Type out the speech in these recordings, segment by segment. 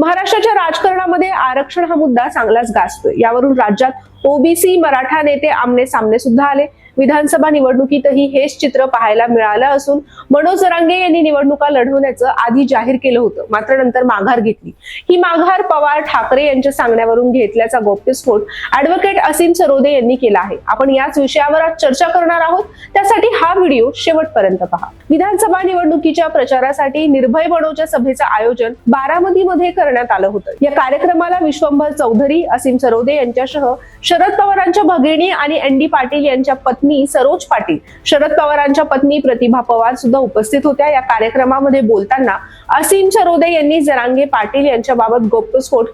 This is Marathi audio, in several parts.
महाराष्ट्राच्या राजकारणामध्ये आरक्षण हा मुद्दा चांगलाच गाजतोय. यावरून राज्यात ओबीसी मराठा नेते आमने सामने सुद्धा आले. विधानसभा निवडणुकीतही हेच चित्र पाहायला मिळालं असून मनोज जरांगे यांनी निवडणुका लढवण्याचं आधी जाहीर केलं होतं मात्र नंतर माघार घेतली. ही माघार पवार ठाकरे यांच्या सांगण्यावरून घेतल्याचा गौप्यस्फोट ऍडव्होकेट असीम सरोदे यांनी केला आहे. आपण याच विषयावर आज चर्चा करणार आहोत. त्यासाठी हा व्हिडिओ शेवटपर्यंत पहा. विधानसभा निवडणुकीच्या प्रचारासाठी निर्भय बनोच्या सभेचं आयोजन बारामतीमध्ये करण्यात आलं होतं. या कार्यक्रमाला विश्वंभर चौधरी असीम सरोदे यांच्यासह शरद पवारांच्या भगिनी आणि एन डी पाटील यांच्या पत्नी सरोज पाटील शरद पवारांच्या पत्नी प्रतिभा पवार सुद्धा उपस्थित होत्या. या कार्यक्रमामध्ये बोलताना असीम सरोदे यांनी जरांगे पाटील यांच्या बाबत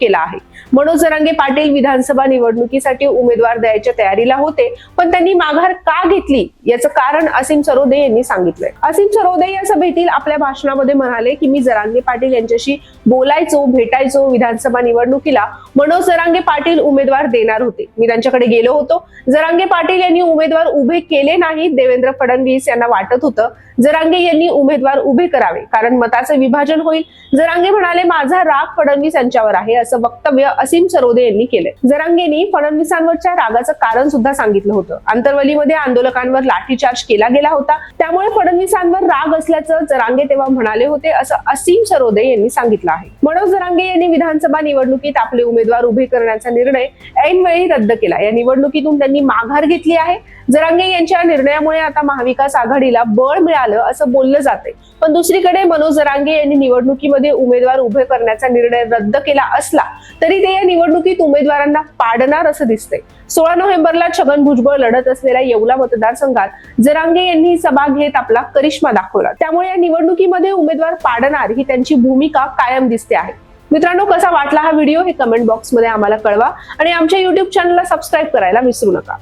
केला आहे. मनोज जरांगे पाटील विधानसभा निवडणुकीसाठी उमेदवार द्यायच्या तयारीला होते पण त्यांनी माघार का घेतली याचं कारण असीम सरोदे यांनी सांगितलंय. असीम सरोदे या सभेतील आपल्या भाषणामध्ये म्हणाले की मी जरांगे पाटील यांच्याशी बोलायचो भेटायचो विधानसभा निवडणुकीला. मनोज जरांगे पाटील उमेदवार देणार होते. मी त्यांच्याकडे गेलो होतो. जरांगे पाटील यांनी उमेदवार उभे केले नाहीत देवेंद्र फडणवीस यांना वाटत होतं जरांगे यांनी उमेदवार उभे करावे. कारण मताचं विभाजन होईल. जरांगे म्हणाले माझा राग फडणवीस यांच्यावर आहे असं वक्तव्य असीम सरोदे यांनी केले जरांगेंनी फडणवीसांवरच्या रागाचं कारण सुद्धा सांगितलं होतं. आंतरवलीमध्ये आंदोलकांवर लाठीचार्ज केला गेला होता. त्यामुळे फडणवीसांवर राग असल्याचं जरांगे तेव्हा म्हणाले होते असं असीम सरोदे यांनी सांगितलं आहे. मनोज जरांगे यांनी विधानसभा निवडणुकीत आपले उमेदवार उभे करण्याचा निर्णय ऐनवेळी रद्द केला. या निवडणुकीतून त्यांनी माघार घेतली आहे. जर जरांगे यांच्या निर्णयामुळे आता महाविकास आघाडीला बळ मिळालं असं बोललं जाते पण दुसरीकडे मनोज जरांगे यांनी निवडणुकीमध्ये उमेदवार उभे करण्याचा निर्णय रद्द केला असला तरी ते या निवडणुकीत उमेदवारांना पाडणार असं दिसतंय. सोळा नोव्हेंबरला छगन भुजबळ लढत असलेल्या येवला मतदारसंघात जरांगे यांनी सभा घेत आपला करिश्मा दाखवला. त्यामुळे या निवडणुकीमध्ये उमेदवार पाडणार ही त्यांची भूमिका कायम दिसते आहे. मित्रांनो कसा वाटला हा व्हिडिओ हे कमेंट बॉक्समध्ये आम्हाला कळवा आणि आमच्या युट्यूब चॅनलला सबस्क्राईब करायला विसरू नका.